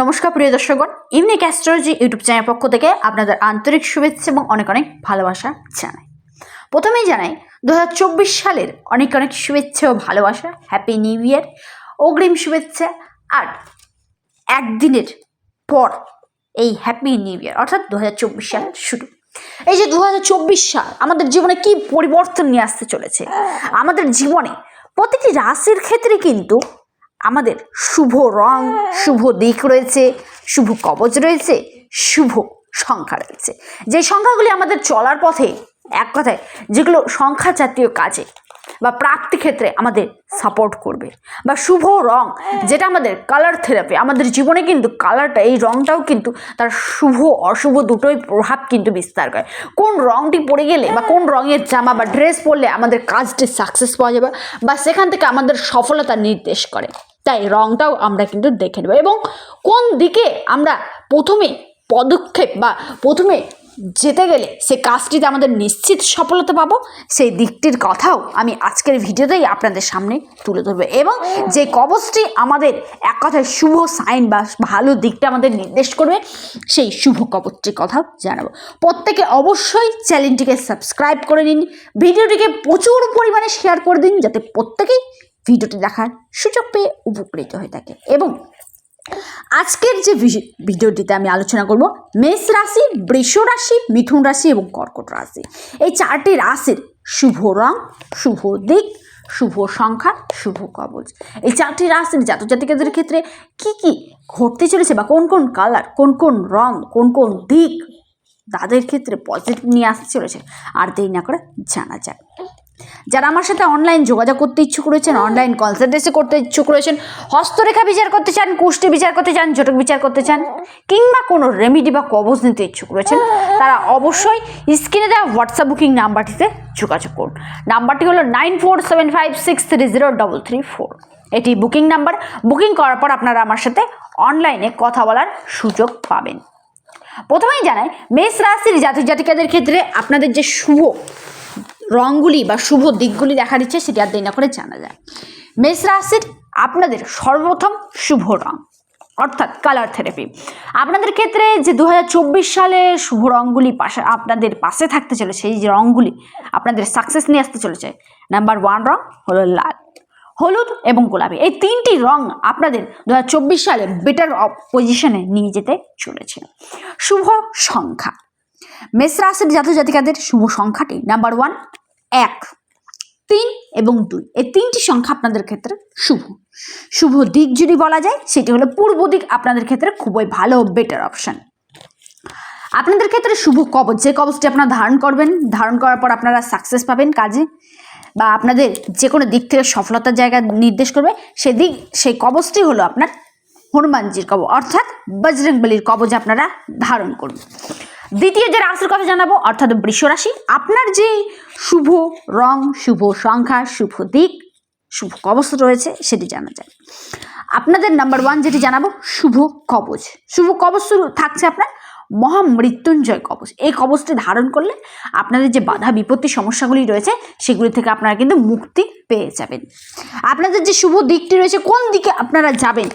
নমস্কার, প্রিয় দর্শকগণ। ইউনিক অ্যাস্ট্রোলজি ইউটিউব চ্যানেল পক্ষ থেকে আপনাদের আন্তরিক শুভেচ্ছা এবং অনেক অনেক ভালোবাসা জানাই। প্রথমেই জানাই দু হাজার চব্বিশ সালের অনেক অনেক শুভেচ্ছা ও ভালোবাসা হ্যাপি নিউ ইয়ার অগ্রিম শুভেচ্ছা, আর একদিনের পর এই হ্যাপি নিউ ইয়ার অর্থাৎ দু হাজার চব্বিশ সাল শুরু। এই যে দু হাজার চব্বিশ সাল, আমাদের জীবনে কি পরিবর্তন নিয়ে আসতে চলেছে? আমাদের জীবনে প্রতিটি রাশির ক্ষেত্রে কিন্তু আমাদের শুভ রং, শুভ দিক রয়েছে, শুভ কবচ রয়েছে, শুভ সংখ্যা রয়েছে। যে সংখ্যাগুলি আমাদের চলার পথে, এক কথায় যেগুলো সংখ্যা জাতীয় কাজে বা প্রাপ্তি ক্ষেত্রে আমাদের সাপোর্ট করবে বা শুভ রং, যেটা আমাদের কালার থেরাপি আমাদের জীবনে কিন্তু কালারটা এই রংটাও কিন্তু তার শুভ, অশুভ দুটোই প্রভাব কিন্তু বিস্তার করে। কোন রংটি পরে গেলে বা কোন রঙের জামা বা ড্রেস পরলে আমাদের কাজটি সাকসেস পাওয়া যাবে বা সেখান থেকে আমাদের সফলতা নির্দেশ করে। তাই রংটাও আমরা কিন্তু দেখে নেব। এবং কোন দিকে আমরা প্রথমে পদক্ষেপ বা প্রথমে যেতে গেলে সে কাজটিতে আমাদের নিশ্চিত সফলতা পাবো, সেই দিকটির কথাও আমি আজকের ভিডিওতেই আপনাদের সামনে তুলে ধরবো। এবং যে কবচটি আমাদের এক কথায় শুভ সাইন বা ভালো দিকটা আমাদের নির্দেশ করবে, সেই শুভ কবচটির কথাও জানাব। প্রত্যেকে অবশ্যই চ্যানেলটিকে সাবস্ক্রাইব করে নিন, ভিডিওটিকে প্রচুর পরিমাণে শেয়ার করে দিন, যাতে প্রত্যেকেই ভিডিওটি দেখার সুযোগ পেয়ে উপকৃত হয়ে থাকে। এবং আজকের যে ভিডি- ভিডিওটিতে আমি আলোচনা করব মেষ রাশি, বৃষ রাশি, মিথুন রাশি এবং কর্কট রাশি। এই চারটি রাশির শুভ রং, শুভ দিক, শুভ সংখ্যা, শুভ কবচ। এই চারটি রাশির জাতক জাতিকাদের ক্ষেত্রে কি কি ঘটতে চলেছে বা কোন কোন কালার কোন কোন রং, কোন কোন দিক তাদের ক্ষেত্রে পজিটিভ নিয়ে আসতে চলেছে, আর দেরি না করে জানা যাক। যারা আমার সাথে অনলাইন যোগাযোগ করতে ইচ্ছুক রয়েছেন অনলাইন কনসালটেন্সি করতে ইচ্ছুক রয়েছেন, হস্তরেখা বিচার করতে চান, কুষ্টি বিচার করতে চান, জটক বিচার করতে চান, কিংবা কোনো রেমিডি বা কবজ নিতে ইচ্ছুক রয়েছেন, তারা অবশ্যই স্ক্রিনে দেওয়া হোয়াটসঅ্যাপ বুকিং নাম্বারটিতে যোগাযোগ করুন। নাম্বারটি হলো nine four seven five six three zero double three four এটি বুকিং নাম্বার বুকিং করার পর আপনারা আমার সাথে অনলাইনে কথা বলার সুযোগ পাবেন। প্রথমেই জানাই, মেষ রাশির জাতক জাতিকাদের ক্ষেত্রে আপনাদের যে শুভ রঙগুলি বা শুভ দিকগুলি দেখা দিচ্ছে, সেটি আর দেরি না করে জানা যায়। মেষ রাশির আপনাদের সর্বপ্রথম শুভ রং, অর্থাৎ কালার থেরাপি আপনাদের ক্ষেত্রে যে দু হাজার চব্বিশ সালে শুভ রঙগুলি পাশে, আপনাদের পাশে থাকতে চলেছে, সেই যে রঙগুলি আপনাদের সাকসেস নিয়ে আসতে চলেছে নাম্বার ওয়ান রং হলো লাল, হলুদ এবং গোলাপি। এই তিনটি রং আপনাদের দু হাজার চব্বিশ সালে বেটার পজিশনে নিয়ে যেতে চলেছে। শুভ সংখ্যা মেষ রাশির জাতক জাতিকাদের শুভ সংখ্যাটি নাম্বার ওয়ান এক, তিন এবং দুই। এই তিনটি সংখ্যা আপনাদের ক্ষেত্রে শুভ। শুভ দিক যদি বলা যায়, সেটি হলো পূর্ব দিক আপনাদের ক্ষেত্রে খুবই ভালো বেটার অপশন আপনাদের ক্ষেত্রে শুভ কবচ, যে কবচটি আপনারা ধারণ করবেন, ধারণ করার পর আপনারা সাকসেস পাবেন কাজে বা আপনাদের যে কোনো দিক থেকে সফলতার জায়গা নির্দেশ করবে, সেদিক, সেই কবচটি হলো আপনার হনুমানজির কবচ, অর্থাৎ বজরংবলির কবচ আপনারা ধারণ করুন দ্বিতীয় যে রাশির কথা জানাব, অর্থাৎ বৃষ রাশি আপনার যে শুভ রং, শুভ সংখ্যা, শুভ দিক, শুভ কবচ রয়েছে, সেটি জানা যায়। আপনাদের নাম্বার ওয়ান যেটি জানাব, শুভ কবচ। শুভ কবচ থাকছে আপনার মহামৃত্যুঞ্জয় কবচ। এই কবচটি ধারণ করলে আপনাদের যে বাধা, বিপত্তি, সমস্যাগুলি রয়েছে, সেগুলি থেকে আপনারা কিন্তু মুক্তি পেয়ে যাবেন। আপনাদের যে শুভ দিকটি রয়েছে, কোন দিকে আপনারা যাবেন?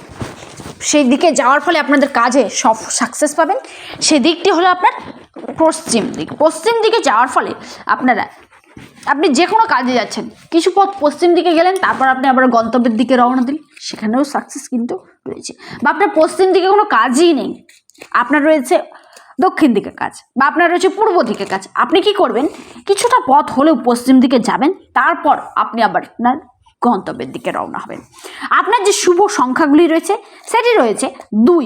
সেই দিকে যাওয়ার ফলে আপনাদের কাজে সব সাকসেস পাবেন। সেই দিকটি হলো আপনার পশ্চিম দিক। পশ্চিম দিকে যাওয়ার ফলে আপনারা, আপনি যে কোনো কাজে যাচ্ছেন, কিছু পথ পশ্চিম দিকে গেলেন, তারপর আপনি আবার গন্তব্যের দিকে রওনা দিন সেখানেও সাকসেস কিন্তু রয়েছে। বা আপনার পশ্চিম দিকে কোনো কাজই নেই। আপনার রয়েছে দক্ষিণ দিকে কাজ, বা আপনার রয়েছে পূর্ব দিকে কাজ। আপনি কি করবেন? কিছুটা পথ হলেও পশ্চিম দিকে যাবেন, তারপর আপনি আবার আপনার গন্তব্যের দিকে রওনা হবেন। আপনার যে শুভ সংখ্যাগুলি রয়েছে, সেটি রয়েছে দুই,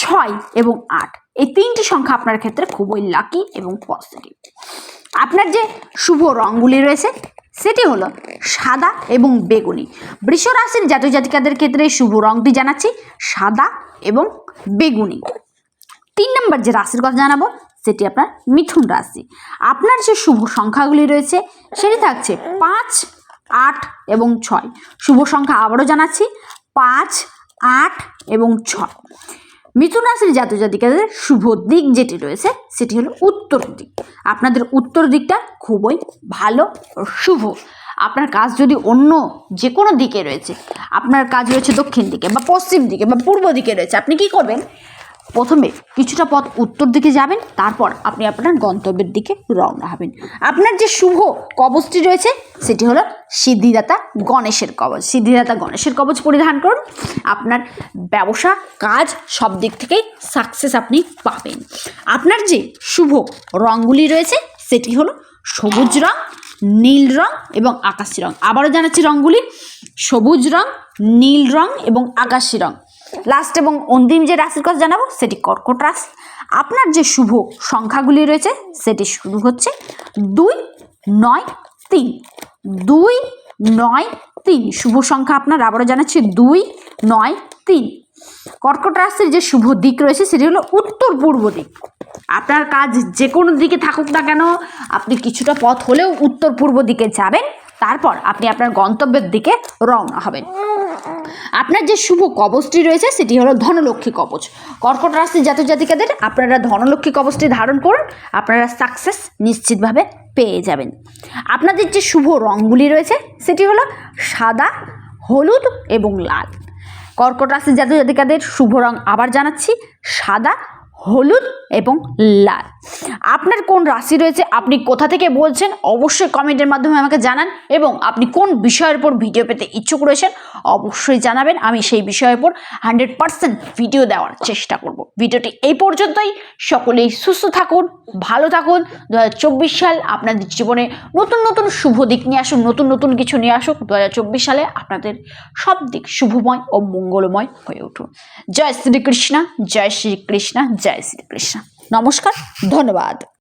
ছয় এবং আট। এই তিনটি সংখ্যা আপনার ক্ষেত্রে খুবই লাকি এবং পজিটিভ আপনার যে শুভ রঙগুলি রয়েছে, সেটি হলো সাদা এবং বেগুনি। বৃষ রাশির জাতক জাতিকাদের ক্ষেত্রে শুভ রঙটি জানাচ্ছি, সাদা এবং বেগুনি। তিন নম্বর যে রাশির কথা জানাব, সেটি আপনার মিথুন রাশি। আপনার যে শুভ সংখ্যাগুলি রয়েছে, সেটি থাকছে পাঁচ আট এবং ছয়। শুভ সংখ্যা আবারও জানাচ্ছি, পাঁচ, আট এবং ছয়। মিথুন রাশির জাতক জাতিকাদের শুভ দিক যেটি রয়েছে, সেটি হলো উত্তর দিক। আপনাদের উত্তর দিকটা খুবই ভালো শুভ। আপনার কাজ যদি অন্য যে কোনো দিকে রয়েছে, আপনার কাজ রয়েছে দক্ষিণ দিকে বা পশ্চিম দিকে বা পূর্ব দিকে রয়েছে, আপনি কি করবেন? প্রথমে কিছুটা পথ উত্তর দিকে যাবেন, তারপর আপনি আপনার গন্তব্যের দিকে রওনা হবেন। আপনার যে শুভ কবচটি রয়েছে, সেটি হলো সিদ্ধিদাতা গণেশের কবচ। সিদ্ধিদাতা গণেশের কবচ পরিধান করুন। আপনার ব্যবসা, কাজ সব দিক থেকেই সাকসেস আপনি পাবেন। আপনার যে শুভ রঙগুলি রয়েছে, সেটি হলো সবুজ রং, নীল রং এবং আকাশি রং। আবারও জানাচ্ছি রঙগুলি। সবুজ রং, নীল রং এবং আকাশি রং। লাস্ট এবং অন্তিম যে রাশির কথা জানাব, সেটি কর্কট রাশি। আপনার যে শুভ সংখ্যাগুলি রয়েছে, সেটি শুরু হচ্ছে দুই নয় তিন। দুই নয় তিন। শুভ সংখ্যা আপনার আবারও জানাচ্ছি, দুই নয় তিন। কর্কট রাশির যে শুভ দিক রয়েছে, সেটি হলো উত্তর পূর্ব দিক। আপনার কাজ যে কোনো দিকে থাকুক না কেন, আপনি কিছুটা পথ হলেও উত্তর পূর্ব দিকে যাবেন। তারপর আপনি আপনার গন্তব্যের দিকে রওনা হবেন। আপনার যে শুভ কবচটি রয়েছে, সেটি হলো ধনলক্ষ্মী কবচ। কর্কট রাশির জাতক জাতিকাদের, আপনারা ধনলক্ষ্মী কবচটি ধারণ করুন, আপনারা সাকসেস নিশ্চিতভাবে পেয়ে যাবেন। আপনাদের যে শুভ রঙগুলি রয়েছে, সেটি হলো সাদা, হলুদ এবং লাল। কর্কট রাশির জাতক জাতিকাদের শুভ রং আবার জানাচ্ছি, সাদা, হলুদ এবং লাল। আপনার কোন রাশি রয়েছে, আপনি কোথা থেকে বলছেন, অবশ্যই কমেন্টের মাধ্যমে আমাকে জানান এবং আপনি কোন বিষয়ের উপর ভিডিও পেতে ইচ্ছুক রয়েছেন, অবশ্যই জানাবেন। আমি সেই বিষয়ের উপর হান্ড্রেড পারসেন্ট ভিডিও দেওয়ার চেষ্টা করব। ভিডিওটি এই পর্যন্তই। সকলেই সুস্থ থাকুন, ভালো থাকুন। দু হাজার চব্বিশ সাল আপনাদের জীবনে নতুন নতুন শুভ দিক নিয়ে আসুন নতুন নতুন কিছু নিয়ে আসুক। দু হাজার চব্বিশ সালে আপনাদের সব দিক শুভময় ও মঙ্গলময় হয়ে উঠুন জয় শ্রীকৃষ্ণ জয় শ্রীকৃষ্ণ জয় শ্রীকৃষ্ণ। নমস্কার ধন্যবাদ।